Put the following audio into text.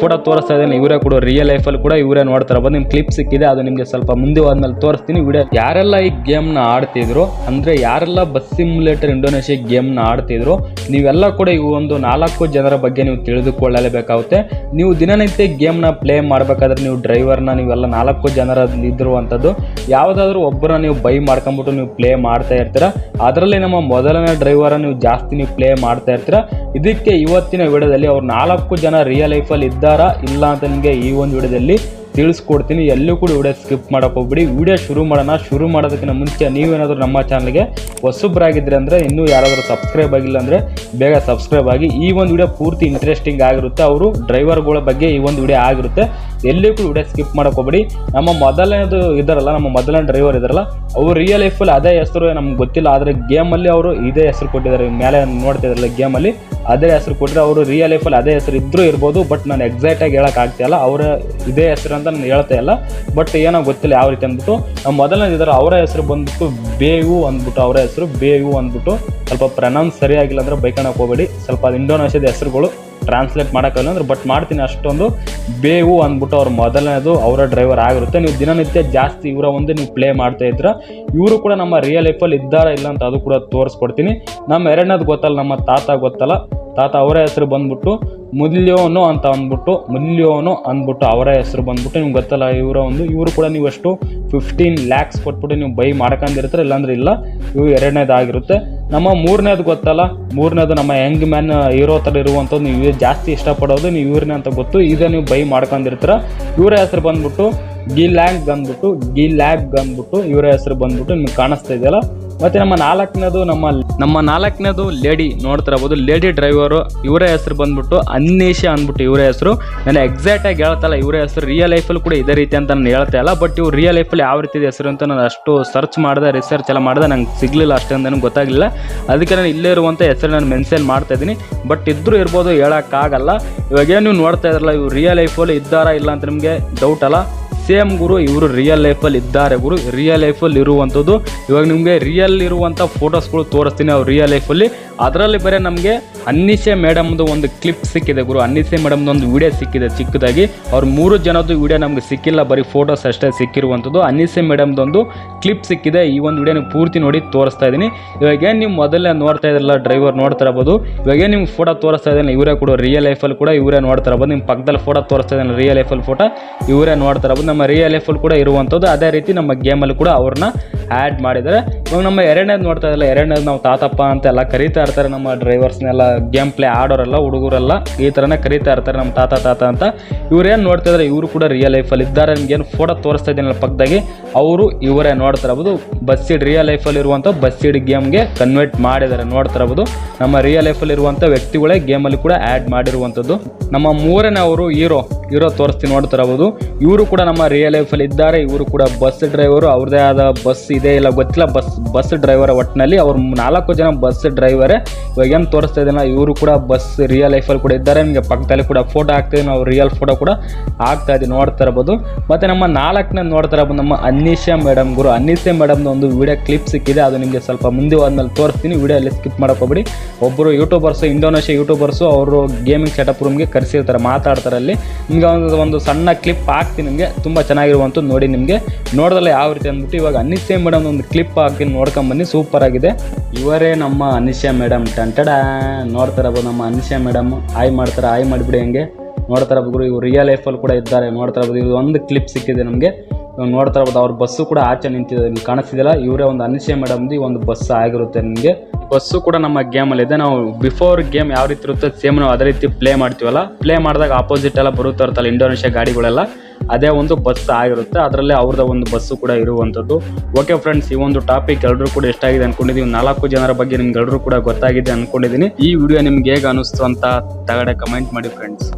Photo ತೋರಿಸ್ತಾ ಇದ್ದೀನಿ. ಇವರೇ ಕೂಡ ರಿಯಲ್ ಲೈಫಲ್ಲಿ ಕೂಡ ಇವರೇ ನೋಡ್ತಾರೆ. ಬಂದು ನಿಮ್ಮ ಕ್ಲಿಪ್ ಸಿಕ್ಕಿದೆ, ಅದು ನಿಮಗೆ ಸ್ವಲ್ಪ ಮುಂದೆ ಹೋದ್ಮೇಲೆ ತೋರಿಸ್ತೀನಿ. ವಿಡಿಯೋ ಯಾರೆಲ್ಲ ಈ ಗೇಮ್ನ ಆಡ್ತಿದ್ರು, ಅಂದ್ರೆ ಯಾರೆಲ್ಲ ಬಸ್ ಸಿಮ್ಯುಲೇಟರ್ ಇಂಡೋನೇಷ್ಯಾ ನ ಆಡ್ತಿದ್ರು, ನೀವೆಲ್ಲ ಕೂಡ ಈ ಒಂದು ನಾಲ್ಕು ಜನರ ಬಗ್ಗೆ ನೀವು ತಿಳಿದುಕೊಳ್ಳಲೇಬೇಕಾಗುತ್ತೆ. ನೀವು ದಿನನಿತ್ಯ ಗೇಮ್ನ ಪ್ಲೇ ಮಾಡಬೇಕಾದ್ರೆ ನೀವು ಡ್ರೈವರ್ನ, ನೀವೆಲ್ಲ ನಾಲ್ಕು ಜನರ ಇದ್ದಿರುವಂಥದ್ದು ಯಾವುದಾದ್ರೂ ಒಬ್ಬರ ನೀವು ಬೈ ಮಾಡ್ಕೊಂಡ್ಬಿಟ್ಟು ನೀವು ಪ್ಲೇ ಮಾಡ್ತಾ ಇರ್ತೀರಾ. ಅದರಲ್ಲಿ ನಮ್ಮ ಮೊದಲನೇ ಡ್ರೈವರ ನೀವು ಜಾಸ್ತಿ ನೀವು ಪ್ಲೇ ಮಾಡ್ತಾ ಇರ್ತೀರಾ. ಇದಕ್ಕೆ ಇವತ್ತಿನ ವಿಡಿಯೋದಲ್ಲಿ ಅವ್ರು ನಾಲ್ಕು ಜನ ರಿಯಲ್ ಲೈಫಲ್ಲಿ ಇದ್ದಾರಾ ಇಲ್ಲ ಅಂತ ನಿಮಗೆ ಈ ಒಂದು ವಿಡಿಯೋದಲ್ಲಿ ತಿಳಿಸ್ಕೊಡ್ತೀನಿ. ಎಲ್ಲೂ ಕೂಡ ವಿಡಿಯೋ ಸ್ಕಿಪ್ ಮಾಡಕ್ಕೆ ಹೋಗ್ಬಿಡಿ. ವಿಡಿಯೋ ಶುರು ಮಾಡೋಣ. ಶುರು ಮಾಡೋದಕ್ಕಿಂತ ಮುಂಚೆ ನೀವೇನಾದರೂ ನಮ್ಮ ಚಾನಲ್ಗೆ ಹೊಸಬ್ರಾಗಿದ್ದರೆ ಅಂದರೆ ಇನ್ನೂ ಯಾರಾದರೂ ಸಬ್ಸ್ಕ್ರೈಬ್ ಆಗಿಲ್ಲ ಅಂದರೆ ಬೇಗ ಸಬ್ಸ್ಕ್ರೈಬ್ ಆಗಿ ಈ ಒಂದು ವಿಡಿಯೋ ಪೂರ್ತಿ ಇಂಟ್ರೆಸ್ಟಿಂಗ್ ಆಗಿರುತ್ತೆ. ಅವರು ಡ್ರೈವರ್ಗಳ ಬಗ್ಗೆ ಈ ಒಂದು ವಿಡಿಯೋ ಆಗಿರುತ್ತೆ. ಎಲ್ಲಿ ಕೂಡ ವಿಡಿಯೋ ಸ್ಕಿಪ್ ಮಾಡಕ್ಕೆ ಹೋಗ್ಬೇಡಿ. ನಮ್ಮ ಮೊದಲನೇದು ಇದಾರಲ್ಲ, ನಮ್ಮ ಮೊದಲನೇ ಡ್ರೈವರ್ ಇದರಲ್ಲ, ಅವರು ರಿಯಲ್ ಲೈಫಲ್ಲಿ ಅದೇ ಹೆಸರು ನಮ್ಗೆ ಗೊತ್ತಿಲ್ಲ, ಆದರೆ ಗೇಮಲ್ಲಿ ಅವರು ಇದೇ ಹೆಸರು ಕೊಟ್ಟಿದ್ದಾರೆ. ಮೇಲೆ ನೋಡ್ತಿದ್ರಲ್ಲ ಗೇಮಲ್ಲಿ ಅದೇ ಹೆಸರು ಕೊಟ್ಟರೆ ಅವರು ರಿಯಲ್ ಲೈಫಲ್ಲಿ ಅದೇ ಹೆಸರು ಇದ್ದರೂ ಇರ್ಬೋದು ಬಟ್ ನಾನು ಎಕ್ಸಾಕ್ಟಾಗಿ ಹೇಳೋಕೆ ಆಗ್ತಿಲ್ಲ ಅವರ ಇದೇ ಹೆಸರು ಅಂತ ನಾನು ಹೇಳ್ತಾ ಇಲ್ಲ. ಬಟ್ ಏನೋ ಗೊತ್ತಿಲ್ಲ ಯಾವ ರೀತಿ ಅಂದ್ಬಿಟ್ಟು, ನಮ್ಮ ಮೊದಲನೇ ಇದ್ದಾರೆ ಅವರ ಹೆಸರು ಬಂದ್ಬಿಟ್ಟು ಬೇವು ಅಂದ್ಬಿಟ್ಟು ಅವರ ಹೆಸರು, ಬೇವು ಅಂದ್ಬಿಟ್ಟು ಸ್ವಲ್ಪ ಪ್ರನೌನ್ಸ್ ಸರಿಯಾಗಿಲ್ಲ ಅಂದರೆ ಬೈಕಣಕ್ಕೆ ಹೋಗಬೇಡಿ. ಸ್ವಲ್ಪ ಇಂಡೋನೇಷ್ಯಾದ ಹೆಸರುಗಳು ಟ್ರಾನ್ಸ್ಲೇಟ್ ಮಾಡೋಕ್ಕಲ್ಲ ಅಂದ್ರೆ ಬಟ್ ಮಾಡ್ತೀನಿ ಅಷ್ಟೊಂದು ಬೇವು ಅಂದ್ಬಿಟ್ಟು ಅವ್ರ ಮೊದಲನೇದು ಅವರ ಡ್ರೈವರ್ ಆಗಿರುತ್ತೆ. ನೀವು ದಿನನಿತ್ಯ ಜಾಸ್ತಿ ಇವರ ಒಂದು ನೀವು ಪ್ಲೇ ಮಾಡ್ತಾ ಇದ್ರ, ಇವರು ಕೂಡ ನಮ್ಮ ರಿಯಲ್ ಲೈಫಲ್ಲಿ ಇದ್ದಾರಾ ಇಲ್ಲ ಅಂತ ಅದು ಕೂಡ ತೋರಿಸ್ಕೊಡ್ತೀನಿ. ನಮ್ಮ ಎರಡನೇದು ಗೊತ್ತಲ್ಲ, ನಮ್ಮ ತಾತ ಗೊತ್ತಲ್ಲ. ತಾತ ಅವರ ಹೆಸರು ಬಂದ್ಬಿಟ್ಟು ಮುಲ್ಯೋನು ಅಂತ ಅಂದ್ಬಿಟ್ಟು, ಮುಲ್ಯೋನು ಅಂದ್ಬಿಟ್ಟು ಅವರ ಹೆಸರು ಬಂದ್ಬಿಟ್ಟು ನಿಮ್ಗೆ ಗೊತ್ತಲ್ಲ, ಇವರ ಒಂದು, ಇವರು ಕೂಡ ನೀವು ಅಷ್ಟು ಫಿಫ್ಟೀನ್ ಲ್ಯಾಕ್ಸ್ ಕೊಟ್ಬಿಟ್ಟು ನೀವು ಬೈ ಮಾಡ್ಕೊಂಡಿರ್ತಾರೆ, ಇಲ್ಲಾಂದ್ರೆ ಇಲ್ಲ ಇವು ಎರಡನೇದಾಗಿರುತ್ತೆ. ನಮ್ಮ ಮೂರನೇದು ಗೊತ್ತಲ್ಲ? ಮೂರನೇದು ನಮ್ಮ ಯಂಗ್ ಮ್ಯಾನ್ ಇರೋ ಥರ ಇರುವಂಥದ್ದು ನೀವು ಜಾಸ್ತಿ ಇಷ್ಟಪಡೋದು, ನೀವು ಇವ್ರನ್ನೇ ಅಂತ ಗೊತ್ತು. ಇದೇ ನೀವು ಬೈ ಮಾಡ್ಕೊಂಡಿರ್ತೀರ. ಇವರ ಹೆಸರು ಬಂದ್ಬಿಟ್ಟು ಗಿಲ್ಯಾಂಗ್ ಅಂದ್ಬಿಟ್ಟು ಗಿಲ್ಯಾಗ್ ಅಂದ್ಬಿಟ್ಟು ಇವರ ಹೆಸರು ಬಂದ್ಬಿಟ್ಟು ನಿಮ್ಗೆ ಕಾಣಿಸ್ತಾ ಇದೆಯಲ್ಲ? ಮತ್ತು ನಮ್ಮ ನಾಲ್ಕನೇದು ನಮ್ಮ ನಮ್ಮ ನಾಲ್ಕನೇದು ಲೇಡಿ ನೋಡ್ತಿರಬಹುದು ಲೇಡಿ ಡ್ರೈವರು ಇವರ ಹೆಸರು ಬಂದ್ಬಿಟ್ಟು ಅನ್ನೇಶ ಅಂದ್ಬಿಟ್ಟು ಇವರ ಹೆಸರು. ನಾನು ಎಕ್ಸಾಕ್ಟ್ ಆಗಿ ಹೇಳ್ತಲ್ಲ ಇವರ ಹೆಸರು ರಿಯಲ್ ಲೈಫಲ್ಲಿ ಕೂಡ ಇದೇ ರೀತಿ ಅಂತ ನಾನು ಹೇಳ್ತಾ ಇಲ್ಲ. ಬಟ್ ಇವ್ರು ರಿಯಲ್ ಲೈಫಲ್ಲಿ ಯಾವ ರೀತಿ ಹೆಸರು ಅಂತ ನಾನು ಅಷ್ಟು ಸರ್ಚ್ ಮಾಡಿದೆ ರಿಸರ್ಚ್ ಎಲ್ಲ ಮಾಡಿದೆ, ನಂಗೆ ಸಿಗಲಿಲ್ಲ ಅಷ್ಟೊಂದು ನನಗೆ ಗೊತ್ತಾಗಲಿಲ್ಲ. ಅದಕ್ಕೆ ನಾನು ಇಲ್ಲೇ ಇರುವಂಥ ಹೆಸರು ನಾನು ಮೆನ್ಷನ್ ಮಾಡ್ತಾ ಇದ್ದೀನಿ. ಬಟ್ ಇದ್ದರೂ ಇರ್ಬೋದು ಹೇಳೋಕ್ಕಾಗಲ್ಲ. ಇವಾಗ ಏನು ನೀವು ನೋಡ್ತಾ ಇದ್ರಲ್ಲ, ಇವ್ರು ರಿಯಲ್ ಲೈಫಲ್ಲಿ ಇದ್ದಾರಾ ಇಲ್ಲ ಅಂತ ನಿಮಗೆ ಡೌಟ್ ಅಲ್ಲ. ಸೇಮ್ ಗುರು, ಇವರು ರಿಯಲ್ ಲೈಫಲ್ಲಿ ಇದ್ದಾರೆ ಗುರು. ರಿಯಲ್ ಲೈಫಲ್ಲಿ ಇರುವಂಥದ್ದು, ಇವಾಗ ನಿಮಗೆ ರಿಯಲ್ ಇರುವಂಥ ಫೋಟೋಸ್ಗಳು ತೋರಿಸ್ತೀನಿ ಅವ್ರು ರಿಯಲ್ ಲೈಫಲ್ಲಿ ಅದರಲ್ಲಿ ಬರೀ ನಮಗೆ ಅನ್ನಿಸೆ ಮೇಡಮ್ದು ಒಂದು ಕ್ಲಿಪ್ ಸಿಕ್ಕಿದೆ ಗುರು. ಅನ್ನಿಸೆ ಮೇಡಮ್ದು ಒಂದು ವಿಡಿಯೋ ಸಿಕ್ಕಿದೆ ಚಿಕ್ಕದಾಗಿ. ಅವ್ರ ಮೂರು ಜನದ್ದು ವಿಡಿಯೋ ನಮಗೆ ಸಿಕ್ಕಿಲ್ಲ, ಬರೀ ಫೋಟೋಸ್ ಅಷ್ಟೇ ಸಿಕ್ಕಿರುವಂಥದ್ದು. ಅನ್ನಿಸೆ ಮೇಡಮ್ದೊಂದು ಕ್ಲಿಪ್ ಸಿಕ್ಕಿದೆ. ಈ ಒಂದು ವಿಡಿಯೋ ನೀವು ಪೂರ್ತಿ ನೋಡಿ ತೋರಿಸ್ತಾ ಇದ್ದೀನಿ. ಇವಾಗ ಏನು ನೀವು ಮೊದಲೇ ನೋಡ್ತಾ ಇದ್ರಲ್ಲ ಡ್ರೈವರ್ ನೋಡ್ತಾ ಇರ್ಬೋದು. ಇವಾಗ ಏನು ನಿಮ್ಗೆ ಫೋಟೋ ತೋರಿಸ್ತಾ ಇದ್ದೀನಿ, ಇವರೇ ಕೂಡ ರಿಯಲ್ ಲೈಫಲ್ಲಿ ಕೂಡ ಇವರೇ ನೋಡ್ತಾ ಇರ್ಬೋದು. ನಿಮ್ಮ ಪಕ್ಕದಲ್ಲಿ ಫೋಟೋ ತೋರಿಸ್ತಾ ಇದ್ದೀನಿ ರಿಯಲ್ ಲೈಫಲ್ಲಿ ಫೋಟೋ ಇವರೇ ನೋಡ್ತಾ ಇರ್ಬೋದು. ನಮ್ಮ ರಿಯಲ್ ಲೈಫಲ್ಲಿ ಕೂಡ ಇರುವಂಥದ್ದು. ಅದೇ ರೀತಿ ನಮ್ಮ ಗೇಮಲ್ಲಿ ಕೂಡ ಅವ್ರನ್ನ ಆ್ಯಡ್ ಮಾಡಿದ್ದಾರೆ. ಇವಾಗ ನಮ್ಮ ಎರಡನೇದು ನೋಡ್ತಾ ಇದ್ದಲ್ಲ ಎರಡನೇದು ನಾವು ತಾತಪ್ಪ ಅಂತ ಎಲ್ಲ ಕರೀತಾ ಇರ್ತಾರೆ ನಮ್ಮ ಡ್ರೈವರ್ಸ್ನೆಲ್ಲ ಗೇಮ್ ಪ್ಲೇ ಆಡೋರೆಲ್ಲ, ಹುಡುಗರೆಲ್ಲ ಈ ಥರನೇ ಕರೀತಾ ಇರ್ತಾರೆ ನಮ್ಮ ತಾತ ತಾತ ಅಂತ. ಇವರೇನು ನೋಡ್ತಾ ಇದ್ದಾರೆ ಇವರು ಕೂಡ ರಿಯಲ್ ಲೈಫಲ್ಲಿ ಇದ್ದಾರೆ. ನಿಮ್ಗೇನು ಫೋಟೋ ತೋರಿಸ್ತಾ ಇದ್ದೀನಲ್ಲ ಪಕ್ಕದಾಗಿ, ಅವರು ಇವರೇ ನೋಡ್ತಾ ಇರ್ಬೋದು ಬಸ್ಸಿಡ್ ರಿಯಲ್ ಲೈಫಲ್ಲಿ ಇರುವಂಥ ಬಸ್ಸಿಡ್ ಗೇಮ್ಗೆ ಕನ್ವರ್ಟ್ ಮಾಡಿದ್ದಾರೆ, ನೋಡ್ತಾ ಇರ್ಬೋದು ನಮ್ಮ ರಿಯಲ್ ಲೈಫಲ್ಲಿ ಇರುವಂಥ ವ್ಯಕ್ತಿಗಳೇ ಗೇಮಲ್ಲಿ ಕೂಡ ಆ್ಯಡ್ ಮಾಡಿರುವಂಥದ್ದು ನಮ್ಮ ಮೂರನೇ ಅವರು ಹೀರೋ ಹೀರೋ ತೋರಿಸ್ತೀನಿ ನೋಡ್ತಾ ಇರ್ಬೋದು ಇವರು ಕೂಡ ನಮ್ಮ ರಿಯಲ್ ಲೈಫಲ್ಲಿ ಇದ್ದಾರೆ, ಇವರು ಕೂಡ ಬಸ್ ಡ್ರೈವರು ಅವ್ರದ್ದೇ ಆದ ಬಸ್ ಇದೆ ಇಲ್ಲ ಗೊತ್ತಿಲ್ಲ ಬಸ್ ಬಸ್ ಡ್ರೈವರ್ ಒಟ್ಟಿನಲ್ಲಿ ಅವ್ರು ನಾಲ್ಕು ಜನ ಬಸ್ ಡ್ರೈವರೇ ಇವಾಗ ಏನು ತೋರಿಸ್ತಾ ಇದ್ದಾನೆ ಇವರು ಕೂಡ ಬಸ್ ರಿಯಲ್ ಲೈಫಲ್ಲಿ ಕೂಡ ಇದ್ದಾರೆ. ನಿಮಗೆ ಪಕ್ಕದಲ್ಲಿ ಕೂಡ ಫೋಟೋ ಹಾಕ್ತೀವಿ ನಾವು ರಿಯಲ್ ಫೋಟೋ ಕೂಡ ಆಗ್ತಾ ಇದ್ದೀವಿ, ನೋಡ್ತಾ ಇರ್ಬೋದು. ಮತ್ತು ನಮ್ಮ ನಾಲ್ಕನೇ ನೋಡ್ತಾ ಇರ್ಬೋದು ನಮ್ಮ ಅನ್ನೀಶಾ ಮೇಡಮ್ ಗುರು. ಅನ್ನೀಶಾ ಮೇಡಮ್ನ ಒಂದು ವಿಡಿಯೋ ಕ್ಲಿಪ್ ಸಿಕ್ಕಿದೆ, ಅದು ನಿಮಗೆ ಸ್ವಲ್ಪ ಮುಂದೆ ಹೋದ್ಮೇಲೆ ತೋರಿಸ್ತೀನಿ. ವಿಡಿಯೋ ಅಲ್ಲಿ ಸ್ಕಿಪ್ ಹೋಗ್ಬಿಡಿ ಒಬ್ಬರು ಯೂಟ್ಯೂಬರ್ಸು ಇಂಡೋನೇಷ್ಯಾ ಯೂಟ್ಯೂಬರ್ಸು ಅವರು ಗೇಮಿಂಗ್ ಸೆಟಪ್ ರೂಮ್ಗೆ ಕರೆಸಿರ್ತಾರೆ, ಮಾತಾಡ್ತಾರೆ ಅಲ್ಲಿ. ನಿಮ್ಗೆ ಒಂದು ಒಂದು ಸಣ್ಣ ಕ್ಲಿಪ್ ಹಾಕ್ತೀನಿ ನಿಮಗೆ. ತುಂಬ ಚೆನ್ನಾಗಿರುವಂಥದ್ದು ನೋಡಿ ನಿಮಗೆ. ನೋಡೋದಲ್ಲ ಯಾವ ರೀತಿ ಅಂದ್ಬಿಟ್ಟು ಇವಾಗ ಅನ್ನಿಸೇ ಮೇಡಮ್ ಒಂದು ಕ್ಲಿಪ್ ಹಾಕಿ ನೋಡ್ಕೊಂಬನ್ನಿ ಸೂಪರ್ ಆಗಿದೆ. ಇವರೇ ನಮ್ಮ ಅನಿಶಾ ಮೇಡಮ್ ಟಂಟಡ ನೋಡ್ತಾ ಇರ್ಬೋದು ನಮ್ಮ ಅನಿಶಾ ಮೇಡಮ್ ಆಯ್ ಮಾಡ್ತಾರೆ ಆಯ್ ಮಾಡಿಬಿಡಿ ಹಂಗೆ. ನೋಡ್ತಾ ಇರ್ಬೋದು ಇವ್ರು ರಿಯಲ್ ಲೈಫಲ್ಲಿ ಕೂಡ ಇದ್ದಾರೆ. ನೋಡ್ತಾ ಇರ್ಬೋದು ಇದು ಒಂದು ಕ್ಲಿಪ್ ಸಿಕ್ಕಿದೆ ನಮಗೆ. ನೋಡ್ತಾ ಇರ್ಬೋದು ಅವ್ರ ಬಸ್ಸು ಕೂಡ ಆಚೆ ನಿಂತಿದೆ, ನಿಮ್ಗೆ ಕಾಣಿಸ್ತಿದೆಯಲ್ಲ? ಇವರೇ ಒಂದು ಅನಿಶೆ ಮೇಡಮ್ದು ಒಂದು ಬಸ್ ಆಗಿರುತ್ತೆ ನಿಮಗೆ. ಬಸ್ಸು ಕೂಡ ನಮ್ಮ ಗೇಮಲ್ಲಿ ಇದೆ. ನಾವು ಬಿಫೋರ್ ಗೇಮ್ ಯಾವ ರೀತಿ ಇರುತ್ತೆ ಸೇಮ್ ನಾವು ಅದೇ ರೀತಿ ಪ್ಲೇ ಮಾಡ್ತೀವಲ್ಲ? ಪ್ಲೇ ಮಾಡಿದಾಗ ಆಪೋಸಿಟ್ ಎಲ್ಲ ಬರುತ್ತಾ ಇರ್ತಲ್ಲ ಇಂಡೋನೇಷ್ಯಾ ಗಾಡಿಗಳೆಲ್ಲ. ಅದೇ ಒಂದು ಬಸ್ ಆಗಿರುತ್ತೆ. ಅದರಲ್ಲೇ ಅವ್ರದ್ದು ಒಂದು ಬಸ್ಸು ಕೂಡ ಇರುವಂಥದ್ದು. ಓಕೆ ಫ್ರೆಂಡ್ಸ್ ಈ ಒಂದು ಟಾಪಿಕ್ ಎಲ್ಲರೂ ಕೂಡ ಇಷ್ಟ ಆಗಿದೆ ಅನ್ಕೊಂಡಿದ್ದೀವಿ ನಾಲ್ಕು ಜನರ ಬಗ್ಗೆ ನಿಮ್ಗೆ ಎಲ್ಲರೂ ಕೂಡ ಗೊತ್ತಾಗಿದೆ ಅನ್ಕೊಂಡಿದ್ದೀನಿ ಈ ವಿಡಿಯೋ ನಿಮ್ಗೆ ಹೇಗೆ ಅನಿಸ್ತು ಅಂತ ತಗಡೆ ಕಮೆಂಟ್ ಮಾಡಿ ಫ್ರೆಂಡ್ಸ್